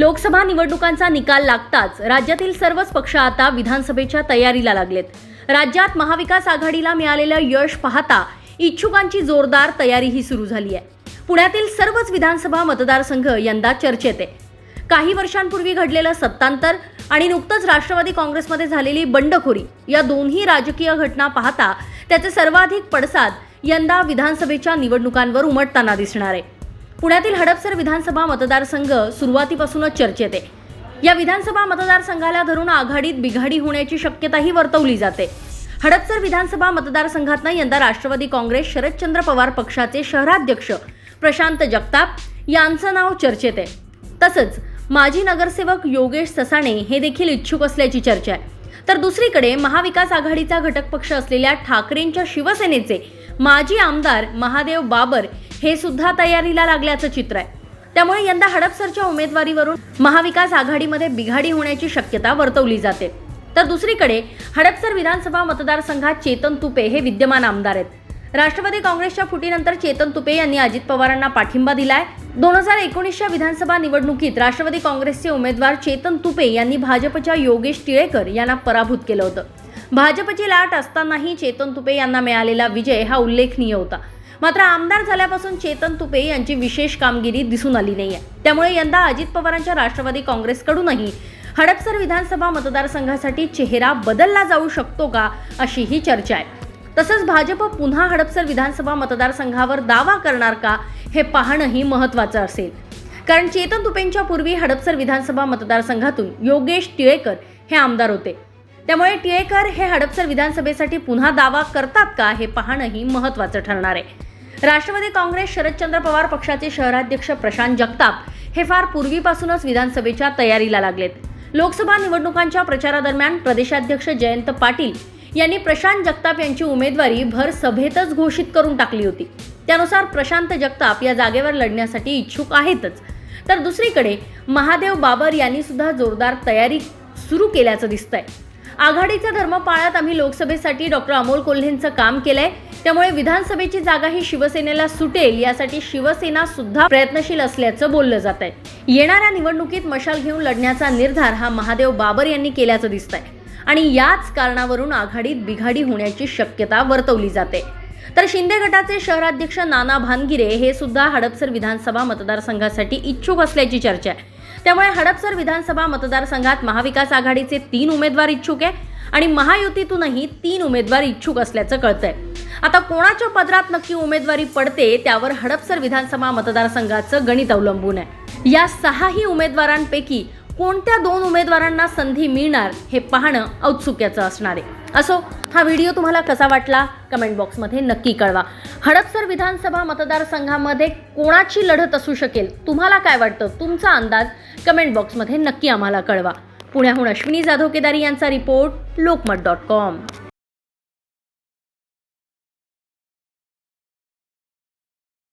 लोकसभा निवडणुकांचा निकाल लागताच राज्यातील सर्वच पक्ष आता विधानसभेच्या तयारीला लागलेत. राज्यात महाविकास आघाडीला मिळालेलं यश पाहता इच्छुकांची जोरदार तयारीही सुरू झाली आहे. पुण्यातील सर्वच विधानसभा मतदारसंघ यंदा चर्चेत आहे. काही वर्षांपूर्वी घडलेलं सत्तांतर आणि नुकतंच राष्ट्रवादी काँग्रेसमध्ये झालेली बंडखोरी या दोन्ही राजकीय घटना पाहता त्याचे सर्वाधिक पडसाद यंदा विधानसभेच्या निवडणुकांवर उमटताना दिसणार आहे. पुण्यातील हडपसर विधानसभा मतदारसंघ सुरुवातीपासूनच चर्चेत आहे. या विधानसभा मतदारसंघाला धरून आघाडीत बिघाडी होण्याची शक्यताही वर्तवली जाते. हडपसर विधानसभा मतदारसंघातनं यंदा राष्ट्रवादी काँग्रेस शरदचंद्र पवार पक्षाचे शहराध्यक्ष प्रशांत जगताप यांचं नाव चर्चेत आहे. तसंच माजी नगरसेवक योगेश ससाणे हे देखील इच्छुक असल्याची चर्चा आहे. तर दुसरीकडे महाविकास आघाडीचा घटक पक्ष असलेल्या ठाकरेंच्या शिवसेनेचे माजी आमदार महादेव बाबर हे सुद्धा तयारीला लागल्याचं चित्र आहे. त्यामुळे यंदा हडपसरच्या उमेदवारीवरून महाविकास आघाडीमध्ये बिघाडी होण्याची शक्यता वर्तवली जाते. तर दुसरीकडे हडपसर विधानसभा मतदारसंघात चेतन तुपे हे विद्यमान आमदार आहेत. राष्ट्रवादी काँग्रेसच्या फुटीनंतर चेतन तुपे यांनी अजित पवारांना पाठिंबा दिलाय. दोन हजार एकोणीसच्या विधानसभा निवडणुकीत राष्ट्रवादी काँग्रेसचे उमेदवार चेतन तुपे यांनी भाजपच्या योगेश टिळेकर यांना पराभूत केलं होतं. भाजपची लाट असतानाही चेतन तुपे यांना मिळालेला विजय हा उल्लेखनीय होता. मात्र आमदार झाल्यापासून चेतन तुपे यांची विशेष कामगिरी दिसून आली नाहीये. त्यामुळे यंदा अजित पवारांच्या राष्ट्रवादी काँग्रेसकडूनही हडपसर विधानसभा मतदारसंघासाठी चेहरा बदलला जाऊ शकतो का अशी ही चर्चा आहे. तसंच भाजप पुन्हा हडपसर विधानसभा मतदारसंघावर दावा करणार का हे पाहणंही महत्त्वाचं असेल. कारण चेतन तुपेंच्या पूर्वी हडपसर विधानसभा मतदारसंघातून योगेश टिळेकर हे आमदार होते. त्यामुळे टिळेकर हे हडपसर विधानसभेसाठी पुन्हा दावा करतात का हे पाहणंही महत्त्वाचं ठरणार आहे. राष्ट्रवादी काँग्रेस शरदचंद्र पवार पक्षाचे शहराध्यक्ष प्रशांत जगताप हे फार पूर्वीपासूनच विधानसभेच्या तयारीला लागलेत. लोकसभा निवडणुकांच्या प्रचारादरम्यान प्रदेशाध्यक्ष जयंत पाटील यांनी प्रशांत जगताप यांची उमेदवारी भर सभेतच घोषित करून टाकली होती. त्यानुसार प्रशांत जगताप या जागेवर लढण्यासाठी इच्छुक आहेतच. तर दुसरीकडे महादेव बाबर यांनी सुद्धा जोरदार तयारी सुरू केल्याचं दिसतंय. आघाडीचा धर्म पाळत आम्ही लोकसभेसाठी डॉक्टर अमोल कोल्हेंचं काम केलंय. त्यामुळे विधानसभेची जागा ही शिवसेनेला सुटेल यासाठी शिवसेना सुद्धा प्रयत्नशील असल्याचं बोललं जात आहे येणाऱ्या निवडणुकीत मशाल घेऊन लढण्याचा निर्धार हा महादेव बाबर यांनी केल्याचं दिसतंय. आणि याच कारणावरून आघाडीत बिघाडी होण्याची शक्यता वर्तवली जाते. तर शिंदे गटाचे शहराध्यक्ष नाना भानगिरे हे सुद्धा हडपसर विधानसभा मतदारसंघासाठी इच्छुक असल्याची चर्चा आहे. त्यामुळे हडपसर विधानसभा मतदारसंघात महाविकास आघाडीचे तीन उमेदवार इच्छुक आहे आणि महायुतीतूनही तीन उमेदवार इच्छुक असल्याचं कळतंय. आता कोणाच्या पदरात नक्की उमेदवारी पडते त्यावर हडपसर विधानसभा मतदारसंघाचं गणित अवलंबून आहे. या सहाही उमेदवारांपैकी कोणत्या दोन उमेदवारांना संधी मिळणार हे पाहणं औत्सुक्याचं असणार आहे. असो हा व्हिडिओ तुम्हाला कसा वाटला कमेंट बॉक्समध्ये नक्की कळवा. हडपसर विधानसभा मतदारसंघामध्ये कोणाची लढत असू शकेल तुम्हाला काय वाटतं तुमचा अंदाज कमेंट बॉक्समध्ये नक्की आम्हाला कळवा. पुण्याहून अश्विनी जाधव केदारी यांचा रिपोर्ट लोकमत डॉट कॉम.